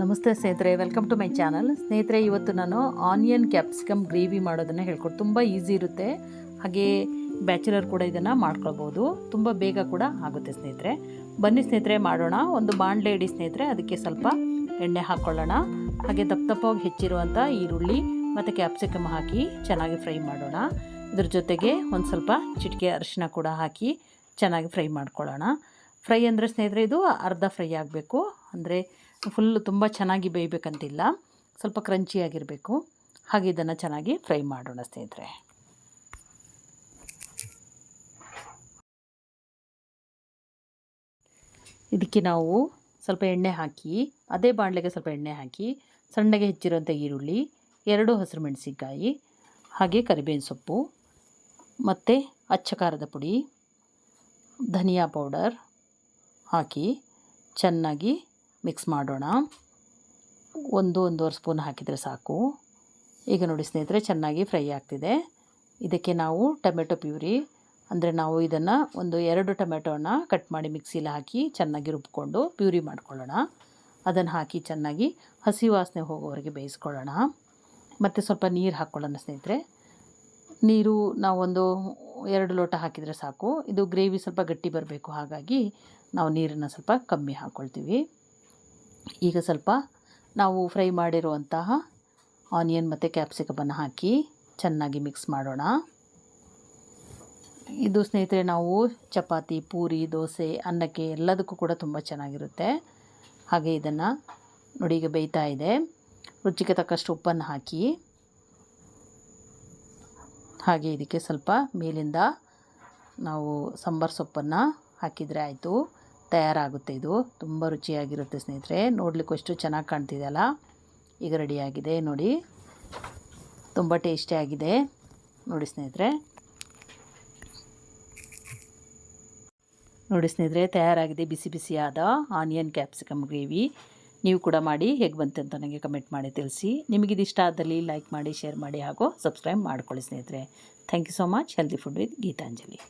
ನಮಸ್ತೆ ಸ್ನೇಹಿತರೆ welcome to my channel ಸ್ನೇಹಿತರೆ, ಇವತ್ತು ನಾನು ಆನಿಯನ್ ಕ್ಯಾಪ್ಸಿಕಮ್ ಗ್ರೇವಿ ಮಾಡೋದನ್ನು ಹೇಳ್ಕೊಟ್ಟು ತುಂಬ ಈಸಿ ಇರುತ್ತೆ. ಹಾಗೆ ಬ್ಯಾಚುಲರ್ ಕೂಡ ಇದನ್ನು ಮಾಡ್ಕೊಳ್ಬೋದು. ತುಂಬ ಬೇಗ ಕೂಡ ಆಗುತ್ತೆ ಸ್ನೇಹಿತರೆ. ಬನ್ನಿ ಸ್ನೇಹಿತರೆ, ಮಾಡೋಣ. ಒಂದು ಬಾಣಲೆ ಇಡಿ ಸ್ನೇಹಿತರೆ, ಅದಕ್ಕೆ ಸ್ವಲ್ಪ ಎಣ್ಣೆ ಹಾಕ್ಕೊಳ್ಳೋಣ ಹಾಗೆ ದಪ್ಪ ದಪ್ಪವಾಗಿ ಹೆಚ್ಚಿರುವಂಥ ಈರುಳ್ಳಿ ಮತ್ತು ಕ್ಯಾಪ್ಸಿಕಮ್ ಹಾಕಿ ಚೆನ್ನಾಗಿ ಫ್ರೈ ಮಾಡೋಣ. ಇದ್ರ ಜೊತೆಗೆ ಒಂದು ಸ್ವಲ್ಪ ಚಿಟಿಕೆ ಅರಿಶಿನ ಕೂಡ ಹಾಕಿ ಚೆನ್ನಾಗಿ ಫ್ರೈ ಮಾಡ್ಕೊಳ್ಳೋಣ. ಫ್ರೈ ಅಂದರೆ ಸ್ನೇಹಿತರೆ, ಇದು ಅರ್ಧ ಫ್ರೈ ಆಗಬೇಕು. ಅಂದರೆ ಫುಲ್ಲು ತುಂಬ ಚೆನ್ನಾಗಿ ಬೇಯಬೇಕಂತಿಲ್ಲ. ಸ್ವಲ್ಪ ಕ್ರಂಚಿಯಾಗಿರಬೇಕು ಹಾಗೆ ಇದನ್ನು ಚೆನ್ನಾಗಿ ಫ್ರೈ ಮಾಡೋಣ ಸ್ನೇಹಿತರೆ. ಇದಕ್ಕೆ ನಾವು ಸ್ವಲ್ಪ ಎಣ್ಣೆ ಹಾಕಿ, ಅದೇ ಬಾಣಲೆಗೆ ಸ್ವಲ್ಪ ಎಣ್ಣೆ ಹಾಕಿ, ಸಣ್ಣಗೆ ಹೆಚ್ಚಿರುವಂಥ ಈರುಳ್ಳಿ, ಎರಡು ಹಸಿರು ಮೆಣಸಿನ್ಕಾಯಿ, ಹಾಗೆ ಕರಿಬೇವಿನ ಸೊಪ್ಪು, ಮತ್ತು ಅಚ್ಚ ಖಾರದ ಪುಡಿ, ಧನಿಯಾ ಪೌಡರ್ ಹಾಕಿ ಚೆನ್ನಾಗಿ ಮಿಕ್ಸ್ ಮಾಡೋಣ. ಒಂದು, ಒಂದೂವರೆ ಸ್ಪೂನ್ ಹಾಕಿದರೆ ಸಾಕು. ಈಗ ನೋಡಿ ಸ್ನೇಹಿತರೆ, ಚೆನ್ನಾಗಿ ಫ್ರೈ ಆಗ್ತಿದೆ. ಇದಕ್ಕೆ ನಾವು ಟೊಮೆಟೊ ಪ್ಯೂರಿ, ಅಂದರೆ ನಾವು ಇದನ್ನು ಒಂದು ಎರಡು ಟೊಮೆಟೊನ ಕಟ್ ಮಾಡಿ ಮಿಕ್ಸಿಲಿ ಹಾಕಿ ಚೆನ್ನಾಗಿ ರುಬ್ಕೊಂಡು ಪ್ಯೂರಿ ಮಾಡ್ಕೊಳ್ಳೋಣ. ಅದನ್ನು ಹಾಕಿ ಚೆನ್ನಾಗಿ ಹಸಿ ವಾಸನೆ ಹೋಗೋವರೆಗೆ ಬೇಯಿಸ್ಕೊಳ್ಳೋಣ. ಮತ್ತು ಸ್ವಲ್ಪ ನೀರು ಹಾಕ್ಕೊಳ್ಳೋಣ ಸ್ನೇಹಿತರೆ. ನೀರು ನಾವೊಂದು ಎರಡು ಲೋಟ ಹಾಕಿದರೆ ಸಾಕು. ಇದು ಗ್ರೇವಿ ಸ್ವಲ್ಪ ಗಟ್ಟಿ ಬರಬೇಕು. ಹಾಗಾಗಿ ನಾವು ನೀರನ್ನು ಸ್ವಲ್ಪ ಕಮ್ಮಿ ಹಾಕ್ಕೊಳ್ತೀವಿ ಈಗ ಸ್ವಲ್ಪ ನಾವು ಫ್ರೈ ಮಾಡಿರುವಂತಹ ಆನಿಯನ್ ಮತ್ತು ಕ್ಯಾಪ್ಸಿಕಮನ್ನು ಹಾಕಿ ಚೆನ್ನಾಗಿ ಮಿಕ್ಸ್ ಮಾಡೋಣ. ಇದು ಸ್ನೇಹಿತರೆ, ನಾವು ಚಪಾತಿ, ಪೂರಿ, ದೋಸೆ, ಅನ್ನಕ್ಕೆ ಎಲ್ಲದಕ್ಕೂ ಕೂಡ ತುಂಬ ಚೆನ್ನಾಗಿರುತ್ತೆ. ಹಾಗೆ ಇದನ್ನು ನೋಡಿ ಈಗ ಬೇಯ್ತಾ ಇದೆ. ರುಚಿಗೆ ತಕ್ಕಷ್ಟು ಉಪ್ಪನ್ನು ಹಾಕಿ ಹಾಗೆ ಇದಕ್ಕೆ ಸ್ವಲ್ಪ ಮೇಲಿಂದ ನಾವು ಸಾಂಬಾರ್ ಸೊಪ್ಪನ್ನು ಹಾಕಿದರೆ ಆಯಿತು. ತಯಾರಾಗುತ್ತೆ ಇದು. ತುಂಬ ರುಚಿಯಾಗಿರುತ್ತೆ ಸ್ನೇಹಿತರೆ. ನೋಡಲಿಕ್ಕೂ ಅಷ್ಟು ಚೆನ್ನಾಗಿ ಕಾಣ್ತಿದೆಯಲ್ಲ ಈಗ ರೆಡಿಯಾಗಿದೆ ನೋಡಿ. ತುಂಬ ಟೇಸ್ಟಿಯಾಗಿದೆ ನೋಡಿ ಸ್ನೇಹಿತರೆ. ನೋಡಿ ಸ್ನೇಹಿತರೆ, ತಯಾರಾಗಿದೆ ಬಿಸಿ ಬಿಸಿಯಾದ ಆನಿಯನ್ ಕ್ಯಾಪ್ಸಿಕಮ್ ಗ್ರೇವಿ ನೀವು ಕೂಡ ಮಾಡಿ ಹೇಗೆ ಬಂತೆ ಅಂತ ನನಗೆ ಕಮೆಂಟ್ ಮಾಡಿ ತಿಳಿಸಿ. ನಿಮಗಿದು ಇಷ್ಟ ಆದಲ್ಲಿ ಲೈಕ್ ಮಾಡಿ, ಶೇರ್ ಮಾಡಿ ಹಾಗೂ ಸಬ್ಸ್ಕ್ರೈಬ್ ಮಾಡ್ಕೊಳ್ಳಿ ಸ್ನೇಹಿತರೆ. Thank you so much. Healthy food with Geetanjali.